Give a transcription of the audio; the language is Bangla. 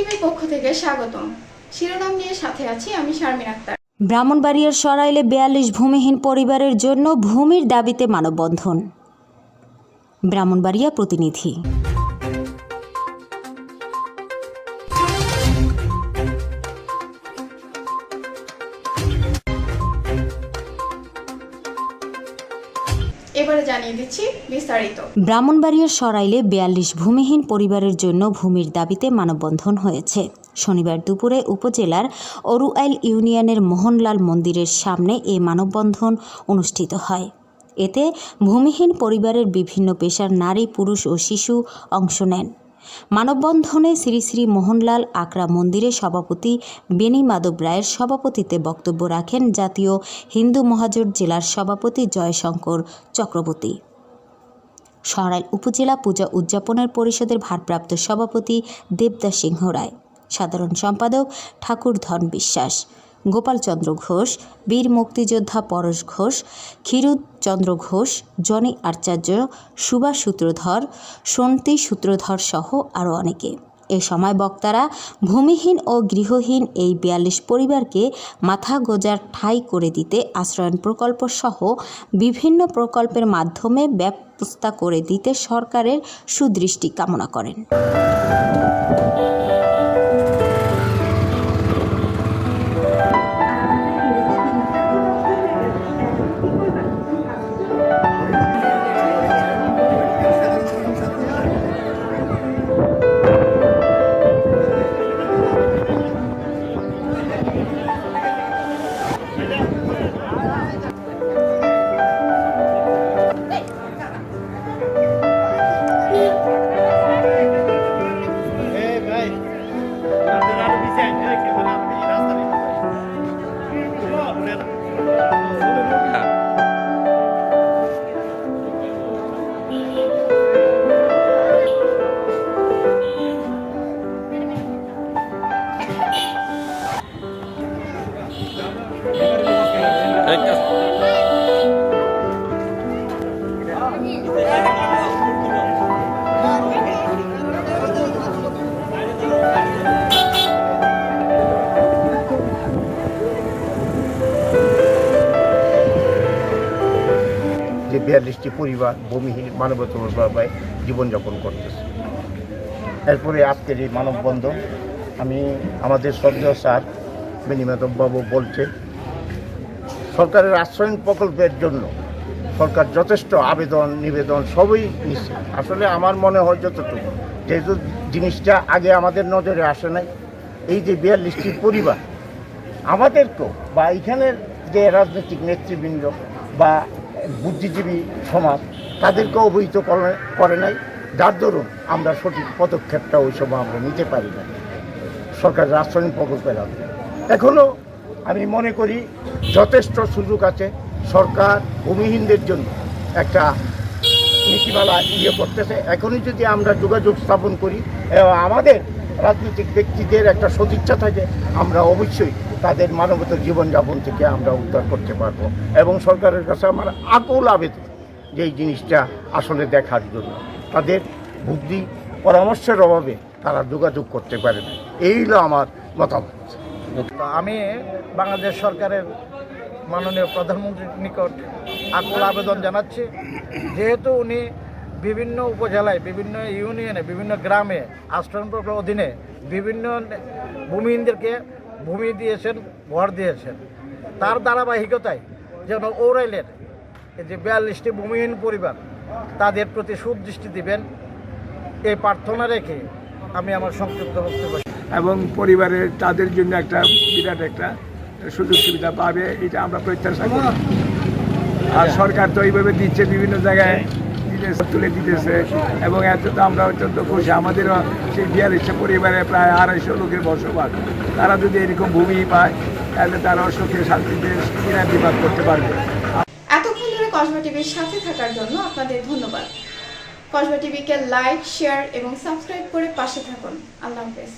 টিভির পক্ষ থেকে স্বাগতম। শিরোনাম নিয়ে সাথে আছি আমি শারমিন আক্তার। ব্রাহ্মণবাড়িয়ার সরাইলে বিয়াল্লিশ ভূমিহীন পরিবারের জন্য ভূমির দাবিতে মানববন্ধন। ব্রাহ্মণবাড়িয়া প্রতিনিধি। এবারে জানিয়ে দিচ্ছি বিস্তারিত। ব্রাহ্মণবাড়িয়ার সরাইলে বিয়াল্লিশ ভূমিহীন পরিবারের জন্য ভূমির দাবিতে মানববন্ধন হয়েছে। শনিবার দুপুরে উপজেলার অরুয়াইল ইউনিয়নের মোহনলাল মন্দিরের সামনে এ মানববন্ধন অনুষ্ঠিত হয়। এতে ভূমিহীন পরিবারের বিভিন্ন পেশার নারী, পুরুষ ও শিশু অংশ নেন। মানববন্ধনে শ্রী শ্রী মোহনলাল আকরা মন্দিরের সভাপতি বেনি মাধব রায়ের সভাপতিতে বক্তব্য রাখেন জাতীয় হিন্দু মহাজোট জেলার সভাপতি জয়শঙ্কর চক্রবর্তী। সরাইল উপজেলা পূজা উদযাপনের পরিষদের ভারপ্রাপ্ত সভাপতি দেবদাস সিংহ রায়। সাধারণ সম্পাদক ঠাকুর ধন বিশ্বাস। গোপালচন্দ্র ঘোষ, বীর মুক্তিযোদ্ধা পরশ ঘোষ ক্ষীরুচন্দ্র ঘোষ, জনি আচার্য, সুভাষ সূত্রধর, সন্তি সূত্রধর সহ আরও অনেকে। এ সময় বক্তারা ভূমিহীন ও গৃহহীন এই বিয়াল্লিশ পরিবারকে মাথা গোজার ঠাঁই করে দিতে আশ্রয়ন প্রকল্প সহ বিভিন্ন প্রকল্পের মাধ্যমে ব্যবস্থা করে দিতে সরকারের সুদৃষ্টি কামনা করেন। যে বিয়াল্লিশটি পরিবার, ভূমিহীন মানবতাভাবে জীবনযাপন করতেছে। এরপরে আজকের এই মানববন্ধন, আমি আমাদের শ্রদ্ধেয় স্যার বেনিমাধববাবু বলছে, সরকারের আশ্রয়ণ প্রকল্পের জন্য সরকার যথেষ্ট আবেদন, নিবেদন সবই নিচ্ছে। আসলে আমার মনে হয় যতটুকু, যেহেতু জিনিসটা আগে আমাদের নজরে আসে নাই, এই যে বিয়াল্লিশটি পরিবার, আমাদেরকেও বা এখানের যে রাজনৈতিক নেতৃবৃন্দ বা বুদ্ধিজীবী সমাজ তাদেরকে অবহিত করে নাই। যার দরুন আমরা সঠিক পদক্ষেপটা ওই সময় আমরা নিতে পারি না। সরকারের রাষ্ট্রনীতি প্রকল্পের আওতায়। এখনও আমি মনে করি যথেষ্ট সুযোগ আছে সরকার ভূমিহীনদের জন্য একটা নীতিমালা ইয়ে করতেছে। এখনই যদি আমরা যোগাযোগ স্থাপন করি আমাদের রাজনৈতিক ব্যক্তিদের একটা সদিচ্ছা থাকে, আমরা অবশ্যই তাদের মানবত জীবনযাপন থেকে আমরা উদ্ধার করতে পারব। এবং সরকারের কাছে আমার আকুল আবেদন যে এই জিনিসটা আসলে দেখার জন্য। তাদের বুদ্ধি, পরামর্শের অভাবে তারা যোগাযোগ করতে পারে না। এই হলো আমার মতামত। আমি বাংলাদেশ সরকারের মাননীয় প্রধানমন্ত্রীর নিকট আকুল আবেদন জানাচ্ছি। যেহেতু উনি বিভিন্ন উপজেলায়, বিভিন্ন ইউনিয়নে, বিভিন্ন গ্রামে আশ্রম অধীনে বিভিন্ন ভূমিহীনদেরকে ভূমি দিয়েছেন ঘর দিয়েছেন। তার ধারাবাহিকতায় যেন ওরাইলের যে বিয়াল্লিশটি ভূমিহীন পরিবার, তাদের প্রতি সুদৃষ্টি দিবেন, এই প্রার্থনা রেখে আমি আমার সংক্ষিপ্ত বক্তব্য এবং পরিবারের তাদের জন্য একটা বিরাট একটা সুযোগ সুবিধা পাবে, এটা আমরা প্রত্যাশা করি। আর সরকার তো এইভাবে দিচ্ছে বিভিন্ন জায়গায়। দিতেছে, তুলে দিতেছে। এবং এত তো আমরা অত্যন্ত খুশি। আমাদেরও সেই বিয়াল্লিশটা পরিবারে প্রায় আড়াইশো লোকের বসবাস। তারা যদি এরকম ভূমি পায় তাহলে তারা সুখে শান্তিতে কিনা বিবাদ করতে পারবে। এতক্ষণ ধরে কসবা টিভির সাথে থাকার জন্য আপনাদের ধন্যবাদ। কসবা টিভিকে লাইক শেয়ার এবং সাবস্ক্রাইব করে পাশে থাকুন। আল্লাহ হাফেজ।